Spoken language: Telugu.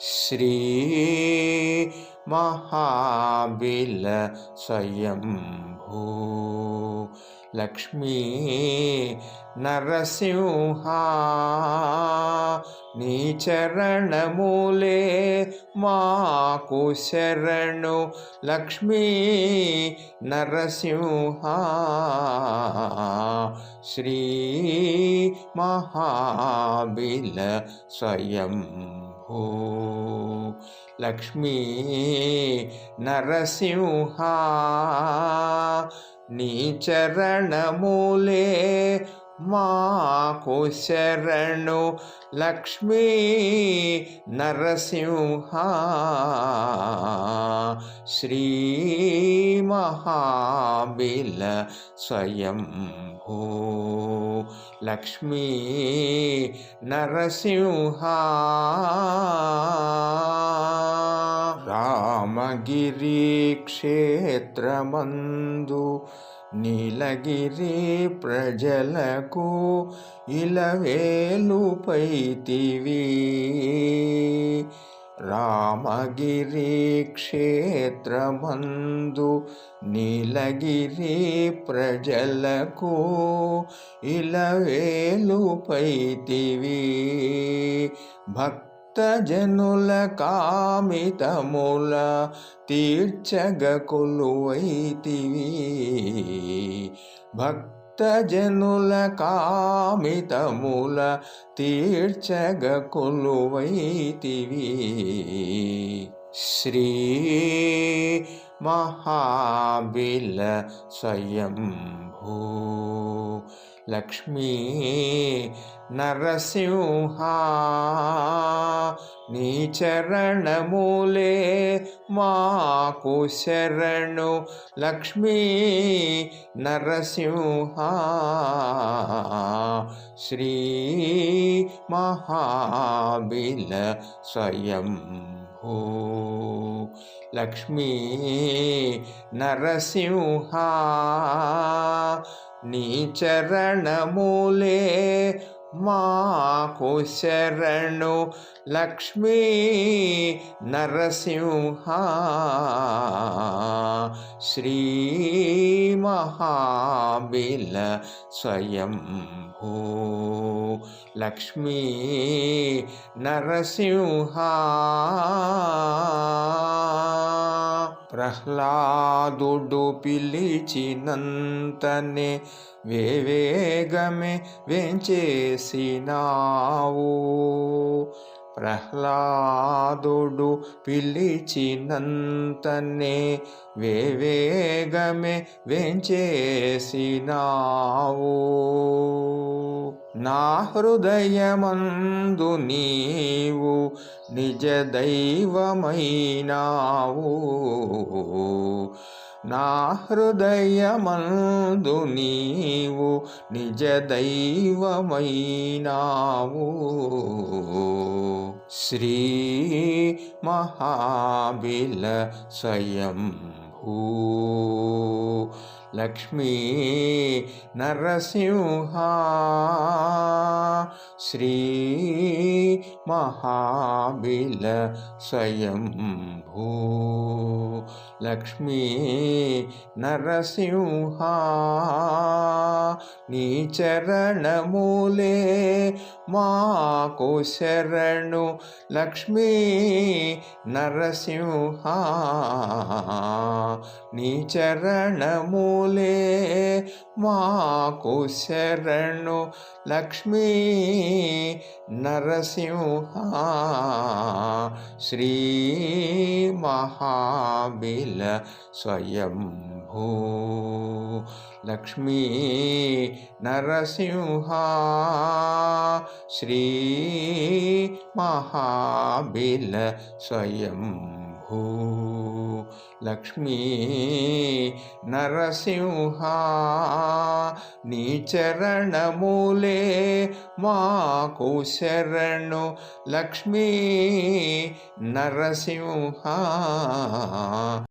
శ్రీ మహాబిల స్వయంభూ. లక్ష్మీ నరసింహ నీ చరణములే మాకు శరణు. లక్ష్మీ నరసింహ శ్రీ మహాబిల స్వయంభూ. లక్ష్మీ నరసింహ నీ చరణములే మాకు శరణు. లక్ష్మీ నరసింహ శ్రీ మహాబిల స్వయంభూ. లక్ష్మీ నరసింహ. రామగిరి క్షేత్రమందు నీలగిరి ప్రజలకు ఇలవేలుపైతివి రామగిరి క్షేత్రమందు నీలగిరి ప్రజలకు ఇలవేలుపైతివి భక్త భక్తజనుల కామితముల తీర్చగ కొలువైతివి. భక్తజనుల కామితముల తీర్చగ కొలువైతివి. శ్రీ మహాబిల స్వయంభూ లక్ష్మీ నరసింహ నీ చరణములే మాకు శరణు. లక్ష్మీ నరసింహ శ్రీ మహాబిల స్వయం లక్ష్మీ నరసింహ నీ చరణములే మాకు శరణు లక్ష్మీ నరసింహ. శ్రీ మహాబిల స్వయం ఓ లక్ష్మీ నరసింహ. ప్రహ్లాదుడు పిలిచినంతనే వేవేగమే వెంచేసినావు. ప్రహ్లాదుడు పిలిచినంతనే వేవేగమే వెంచేసినావు. నా హృదయమందు నీవు నిజ దైవమైనావు. నా హృదయమందు నీవు నిజ దైవమైనావు. శ్రీ మహాబిల స్వయంభూ. లక్ష్మీ నరసింహ శ్రీ మహాబిల స్వయంభూ లక్ష్మీ నరసింహ నీ చరణములే మాకు శరణు లక్ష్మీ నరసింహ నీ చరణములే మాకు శరణు లక్ష్మీ నరసింహ. శ్రీ మహాబిల స్వయంభూ లక్ష్మీ నరసింహ. శ్రీ మహాబిల స్వయంభూ లక్ష్మీ నరసింహ నీ చరణములే మాకు శరణు లక్ష్మీ నరసింహ.